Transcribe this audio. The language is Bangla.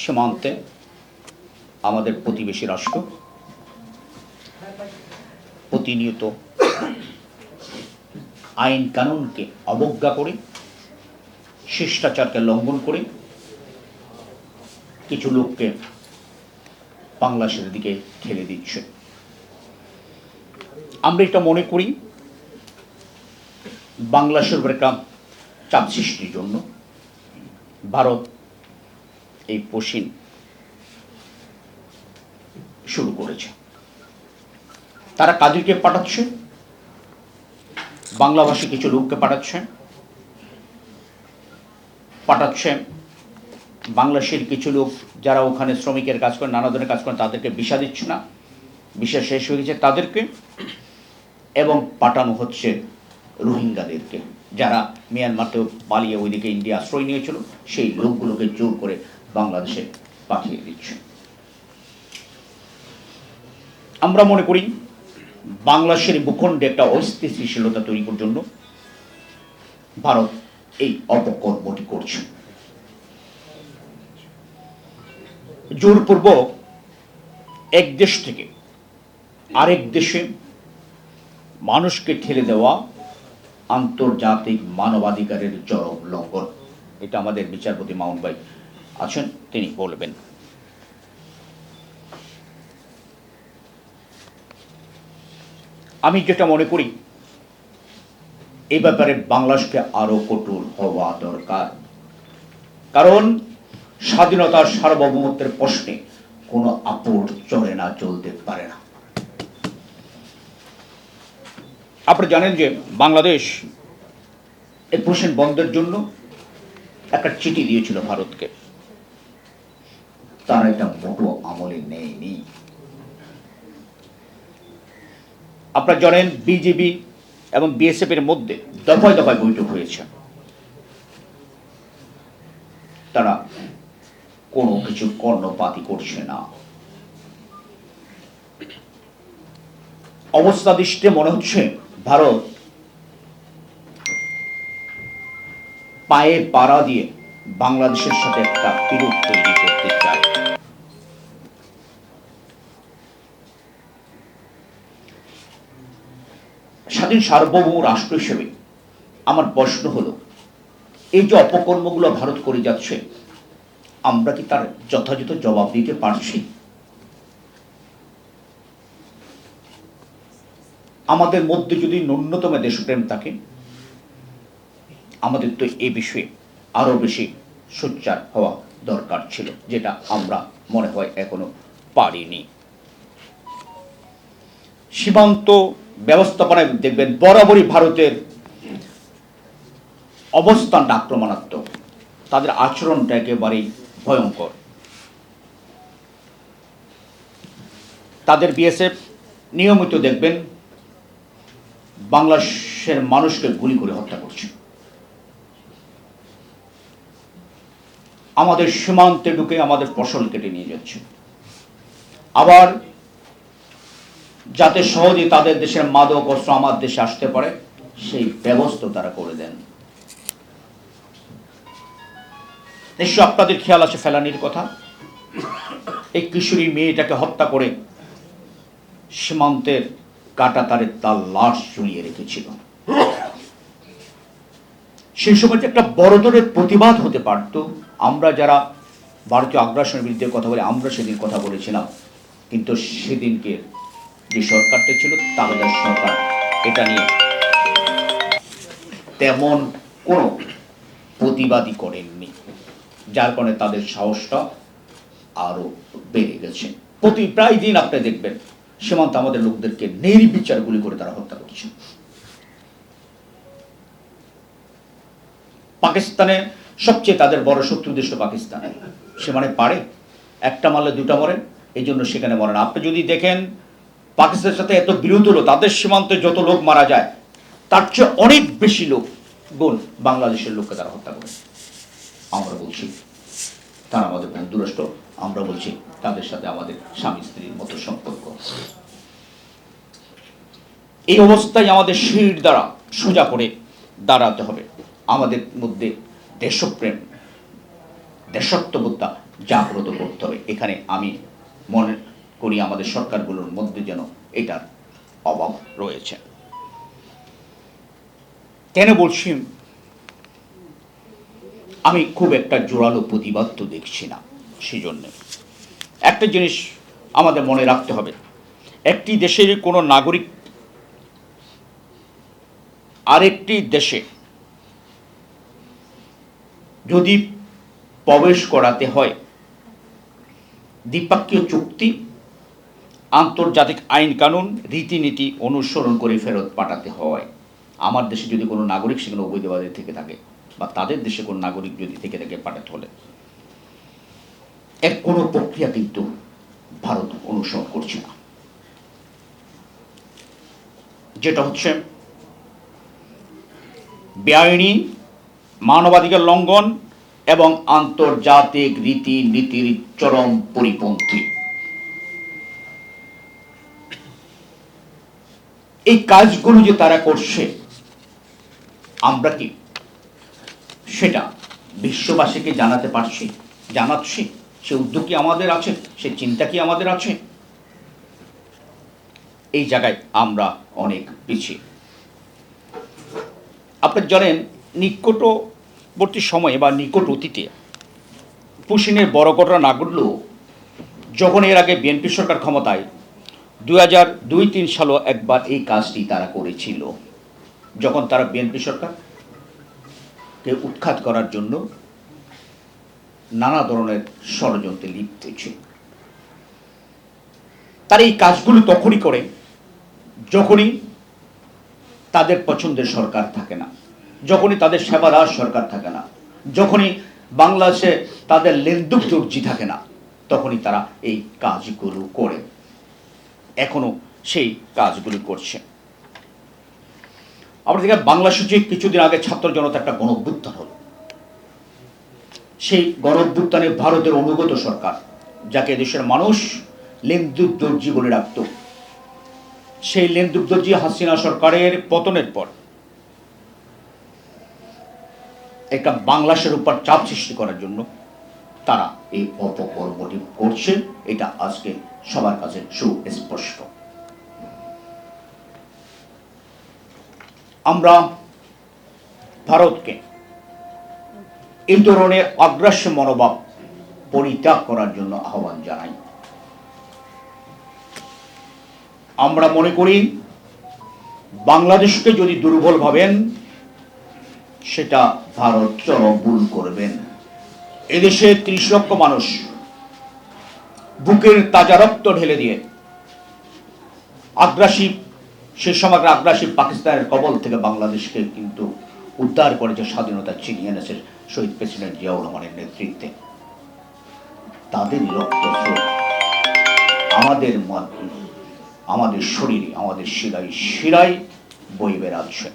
সীমান্তে আমাদের প্রতিবেশী রাষ্ট্র প্রতিনিয়ত আইন কানুনকে অবজ্ঞা করে, শিষ্টাচারকে লঙ্ঘন করে কিছু লোককে বাংলাদেশের দিকে ঠেলে দিচ্ছে। আমরা এটা মনে করি, বাংলাদেশের উপর একটা চাপ সৃষ্টির জন্য, ভারত এই পশ্চিম শুরু করেছে। তারা কাদেরকে পাঠাচ্ছে? বাংলাভাষী কিছু লোককে পাঠাচ্ছে? পাঠাচ্ছে বাংলাদেশের কিছু লোক যারা ওখানে শ্রমিকের কাজ করে, নানা ধরনের কাজ করেন তাদেরকে বিষা দিচ্ছে না। বিষা শেষ হয়ে গেছে তাদেরকে এবং পাঠানো হচ্ছে রোহিঙ্গাদেরকে, যারা মিয়ানমারতে পালিয়ে ওইদিকে ইন্ডিয়া আশ্রয় নিয়েছিল, সেই লোকগুলোকে জোর করে বাংলাদেশে পাঠিয়ে দিচ্ছে। আমরা মনে করি, বাংলাদেশের ভূখণ্ডে একটা অস্থিতিশীলতা তৈরি করার জন্য ভারত এই অপকর্মটি করছে। জোরপূর্বক এক দেশ থেকে আরেক দেশে মানুষকে ঠেলে দেওয়া আন্তর্জাতিক মানবাধিকারের চরম লঙ্ঘন। এটা আমাদের বিচারপতি মাউন্ট ভাই আছেন তিনি বলবেন। আমি যেটা মনে করি এই ব্যাপারে বাংলাদেশকে আরও কঠোর হওয়া দরকার। কারণ, স্বাধীনতার সার্বভৌমত্বের প্রশ্নে কোনো আপোষ চলে না, চলতে পারে না। আপনি জানেন যে বাংলাদেশ এই প্রশ্ন বন্ধের জন্য একটা চিঠি দিয়েছিল ভারতকে। তারা এটা মোটো আমলে নেয়নি আপনারা জানেন বিজেপি এবং বিএসএফ এর মধ্যে দফায় দফায় বৈঠক হয়েছে। তারা কোনো কিছু কর্ণপাতি করছে না। অবস্থা দৃষ্টে মনে হচ্ছে ভারত পায়ে পাড়া দিয়ে বাংলাদেশের সাথে একটা বিরোধ তৈরি করতে চায়। স্বাধীন সার্বভৌম রাষ্ট্র হিসেবে আমার প্রশ্ন হলো, এই যে অপকর্মগুলো ভারত করে যাচ্ছে, আমরা কি তার যথাযথ জবাব দিতে পারছি? আমাদের মধ্যে যদি ন্যূনতম দেশপ্রেম থাকে, আমাদের তো এই বিষয়ে আরও বেশি সোচ্চার হওয়া দরকার ছিল, যেটা আমরা মনে হয় এখনও পারিনি। সীমান্ত ব্যবস্থাপনায় দেখবেন বরাবরই ভারতের অবস্থানটা আক্রমণাত্মক। তাদের আচরণটা একেবারেই ভয়ঙ্কর। তাদের বিএসএফ নিয়মিত দেখবেন, বাংলাদেশের মানুষকে গুলি করে হত্যা করছে। আমাদের সীমান্তে ঢুকে আমাদের ফসল কেটে নিয়ে যাচ্ছে। আবার যাতে সহজে তাদের দেশের মাদক, অস্ত্র আমার দেশে আসতে পারে, সেই ব্যবস্থা তারা করে দেন। নিশ্চয় আপনাদের খেয়াল আছে ফেলানির কথা? এই কিশোরী মেয়েটাকে হত্যা করে সীমান্তের কাটা তারে তার লাশ ঝুলিয়ে রেখেছিল। সেই সময় যে একটা বড় ধরনের প্রতিবাদ হতে পারত। আমরা যারা ভারতীয় আগ্রাসনের বিরুদ্ধে কথা বলে, আমরা সেদিন কথা বলেছিলাম। কিন্তু সেদিনকে যে সরকারটা ছিল তাদের সরকার। এটা নিয়ে তেমন কোনো প্রতিবাদই করেননি, যার কারণে তাদের সাহসটা আরও বেড়ে গেছে। প্রতি প্রায় দিন আপনি দেখবেন, সীমান্ত আমাদের লোকদেরকে নির্বিচার গুলি করে তারা হত্যা করছে। পাকিস্তানে সবচেয়ে তাদের বড় শত্রু দেশ পাকিস্তান। সে মানে পারে, একটা মারলে দুটা মরে, এই জন্য সেখানে মরেন আপনি যদি দেখেন পাকিস্তানের সাথে এত বিরোধ হলো, তাদের সীমান্তে যত লোক মারা যায়, তার চেয়ে অনেক বেশি লোক গুণ বাংলাদেশের লোককে তারা হত্যা করে আমরা বলছি, তারা আমাদের বন্ধুরাষ্ট্র, আমরা বলছি তাদের সাথে আমাদের স্বামী স্ত্রীর মতো সম্পর্ক। এই অবস্থায় আমাদের শির দ্বারা সোজা করে দাঁড়াতে হবে। আমাদের মধ্যে দেশপ্রেম দেশত্ববোধটা জাগ্রত করতে হবে। এখানে আমি মনে করি আমাদের সরকারগুলোর মধ্যে যেন এটার অভাব রয়েছে। কেন বলছি? আমি খুব একটা জোরালো প্রতিবাদ তো দেখছি না সেই জন্যে একটা জিনিস আমাদের মনে রাখতে হবে একটি দেশের কোনো নাগরিক আরেকটি দেশে যদি প্রবেশ করাতে হয় দ্বিপাক্ষীয় চুক্তি আন্তর্জাতিক আইন কানুন রীতিনীতি অনুসরণ করে ফেরত পাঠাতে হয়। আমার দেশে যদি কোনো নাগরিক সেখানে অবৈধবাদী থেকে থাকে বা তাদের দেশে কোনো নাগরিক যদি থেকে থাকে পাঠাতে হলে। এর কোনো প্রক্রিয়া কিন্তু ভারত অনুসরণ করছে না। যেটা হচ্ছে বেআইনি মানবাধিকার লঙ্ঘন এবং আন্তর্জাতিক রীতি নীতির চরম পরিপন্থী। এই কাজগুলো যে তারা করছে, আমরা কি সেটা বিশ্ববাসীকে জানাতে পারছি, জানাচ্ছি? সে উদ্যোগ কি আমাদের আছে, সে চিন্তা কি আমাদের আছে? এই জায়গায় আমরা অনেক পিছিয়ে। আপনার জানেন, নিকটবর্তী সময়ে বা নিকট অতীতে পুশিনের বড় ঘটনা না ঘটলেও, যখন এর আগে বিএনপি সরকার ক্ষমতায় দু হাজার দুই তিন সালও একবার এই কাজটি তারা করেছিল। যখন তারা বিএনপি সরকারকে উৎখাত করার জন্য নানা ধরনের ষড়যন্ত্রে লিপ্ত ছিল। তারা এই কাজগুলো তখনই করে যখনই তাদের পছন্দের সরকার থাকে না, যখনই তাদের সেবাদার সরকার থাকে না, যখনই বাংলাদেশে তাদের লেনদুক জর্জি থাকে না, তখনই তারা এই কাজগুলো করে। এখনও সেই কাজগুলি করছে। আমরা দেখি বাংলা সূচি কিছুদিন আগে ছাত্র জনতা একটা গণভ্যুত্থান হলো। সেই গণভ্যুত্থানে ভারতের অনুগত সরকার, যাকে দেশের মানুষ লেন্দুক দর্জি বলে রাখত সেই লেন্দুক দর্জি হাসিনা সরকারের পতনের পর একটা বাংলাদেশের উপর চাপ সৃষ্টি করার জন্য তারা এই অপকর্মটি করছে। এটা আজকে সবার কাছে সুস্পষ্ট। আমরা ভারতকে এই ধরনের অগ্রাস্য মনোভাব পরিত্যাগ করার জন্য আহ্বান জানাই। আমরা মনে করি, বাংলাদেশকে যদি দুর্বল ভাবেন, সেটা ভারত চরম ভুল করবেন। এদেশে ত্রিশ লক্ষ মানুষ বুকের তাজা রক্ত ঢেলে দিয়ে আগ্রাসী, সে সমগ্র আগ্রাসী পাকিস্তানের কবল থেকে বাংলাদেশকে কিন্তু উদ্ধার করেছে স্বাধীনতা ছিনিয়ে এনেছে শহীদ প্রেসিডেন্ট জিয়াউর রহমানের নেতৃত্বে। তাদেরই রক্ত আমাদের আমাদের শরীরে, আমাদের শিরায় শিরায় বই বেড়াচ্ছে।